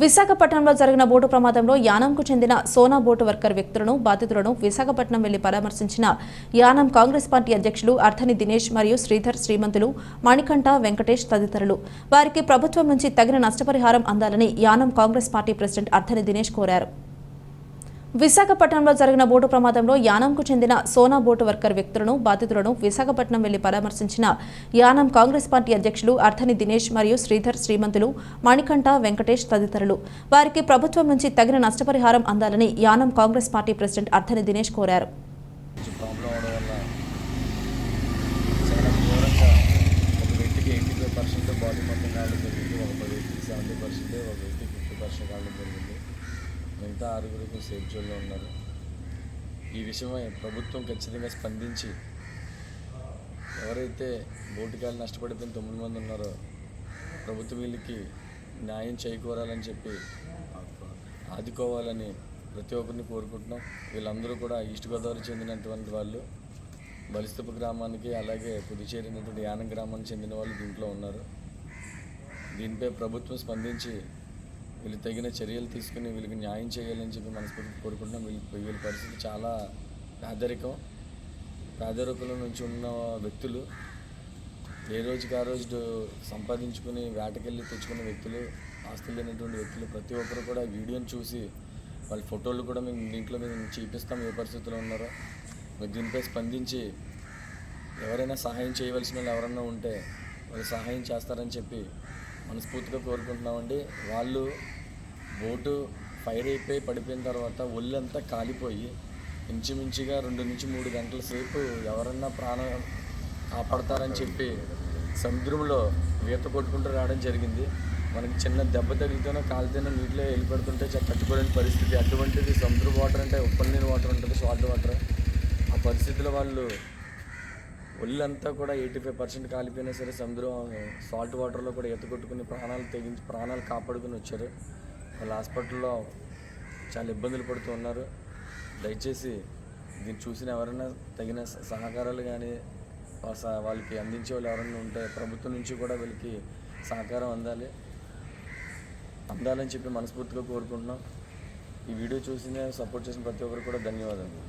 విశాఖపట్నంలో జరిగిన బోటు ప్రమాదంలో యానంకు చెందిన సోనా బోటు వర్కర్ వ్యక్తులను బాధితులను విశాఖపట్నం వెళ్ళి పరామర్శించిన యానం కాంగ్రెస్ పార్టీ అధ్యక్షులు అర్థని దినేష్ మరియు శ్రీధర్ శ్రీమంతులు మణికంఠ వెంకటేష్ తదితరులు. వారికి ప్రభుత్వం నుంచి తగిన నష్టపరిహారం అందాలని యానం కాంగ్రెస్ పార్టీ ప్రెసిడెంట్ అర్థని దినేష్ కోరారు. విశాఖపట్నంలో జరిగిన బోటు ప్రమాదంలో యానంకు చెందిన సోనా బోటు వర్కర్ వ్యక్తులను బాధితులను విశాఖపట్నం వెళ్ళి పరామర్శించిన యానం కాంగ్రెస్ పార్టీ అధ్యక్షులు అర్థని దినేష్ మరియు శ్రీధర్ శ్రీమంతులు మణికంఠ వెంకటేష్ తదితరులు. వారికి ప్రభుత్వం నుంచి తగిన నష్టపరిహారం అందాలని యానం కాంగ్రెస్ పార్టీ ప్రెసిడెంట్ అర్థని దినేష్ కోరారు. ఒక జరిగింది ఒక మిగతా ఆరుగురికి సేఫ్ జోన్లో ఉన్నారు. ఈ విషయమై ప్రభుత్వం ఖచ్చితంగా స్పందించి ఎవరైతే బోటికాయలు నష్టపడిపోయిన తొమ్మిది మంది ఉన్నారో ప్రభుత్వం వీళ్ళకి న్యాయం చేకూరాలని చెప్పి ఆదుకోవాలని ప్రతి ఒక్కరిని కోరుకుంటున్నాం. వీళ్ళందరూ కూడా ఈస్ట్ గోదావరి చెందినటువంటి వాళ్ళు బలిస్తపు గ్రామానికి అలాగే పుదుచేరి అయినటువంటి యానం గ్రామానికి చెందిన వాళ్ళు దీంట్లో ఉన్నారు. దీనిపై ప్రభుత్వం స్పందించి వీళ్ళు తగిన చర్యలు తీసుకుని వీళ్ళకి న్యాయం చేయాలని చెప్పి మనస్ఫూర్తి కోరుకుంటున్నాం. వీళ్ళ వీళ్ళ పరిస్థితి చాలా పేదరికం పేదరికంలో నుంచి ఉన్న వ్యక్తులు ఏ రోజుకి ఆ రోజు సంపాదించుకుని వేటకెళ్ళి తెచ్చుకున్న వ్యక్తులు ఆస్తులు లేనటువంటి వ్యక్తులు ప్రతి ఒక్కరు కూడా వీడియోని చూసి వాళ్ళ ఫోటోలు కూడా మేము దీంట్లో మేము చూపిస్తాం ఏ పరిస్థితుల్లో ఉన్నారో. మీరు దీనిపై స్పందించి ఎవరైనా సహాయం చేయవలసిన వాళ్ళు ఎవరన్నా ఉంటే వాళ్ళు సహాయం చేస్తారని చెప్పి మనస్ఫూర్తిగా కోరుకుంటున్నామండి. వాళ్ళు బోటు ఫైర్ అయిపోయి పడిపోయిన తర్వాత ఒళ్ళంతా కాలిపోయి ఇంచుమించుగా రెండు నుంచి మూడు గంటల సేపు ఎవరన్నా ప్రాణం కాపాడతారని చెప్పి సముద్రంలో ఈత కొట్టుకుంటూ రావడం జరిగింది. మనకి చిన్న దెబ్బ తగిలితేనో కాలితేనో నీటిలో వెళ్ళిపెడుతుంటే చ- తట్టుకోలేని పరిస్థితి. అటువంటిది సముద్ర వాటర్ అంటే ఉప్పనీరు వాటర్ ఉంటుంది సాల్ట్ వాటర్ ఆ పరిస్థితిలో వాళ్ళు ఒళ్ళంతా కూడా ఎయిటీ ఫైవ్ పర్సెంట్ కాలిపోయినా సరే సముద్రం సాల్ట్ వాటర్లో కూడా ఈత కొట్టుకుని ప్రాణాలు తెగించి ప్రాణాలు కాపాడుకుని వచ్చారు. వాళ్ళ హాస్పిటల్లో చాలా ఇబ్బందులు పడుతూ ఉన్నారు. దయచేసి దీన్ని చూసిన ఎవరైనా తగిన సహకారాలు కానీ వాళ్ళకి అందించే వాళ్ళు ఎవరైనా ఉంటే ప్రభుత్వం నుంచి కూడా వీళ్ళకి సహకారం అందాలి. అందాలని చెప్పి మనస్ఫూర్తిగా కోరుకుంటున్నాం. ఈ వీడియో చూసిన సపోర్ట్ చేసిన ప్రతి ఒక్కరు కూడా ధన్యవాదాలు.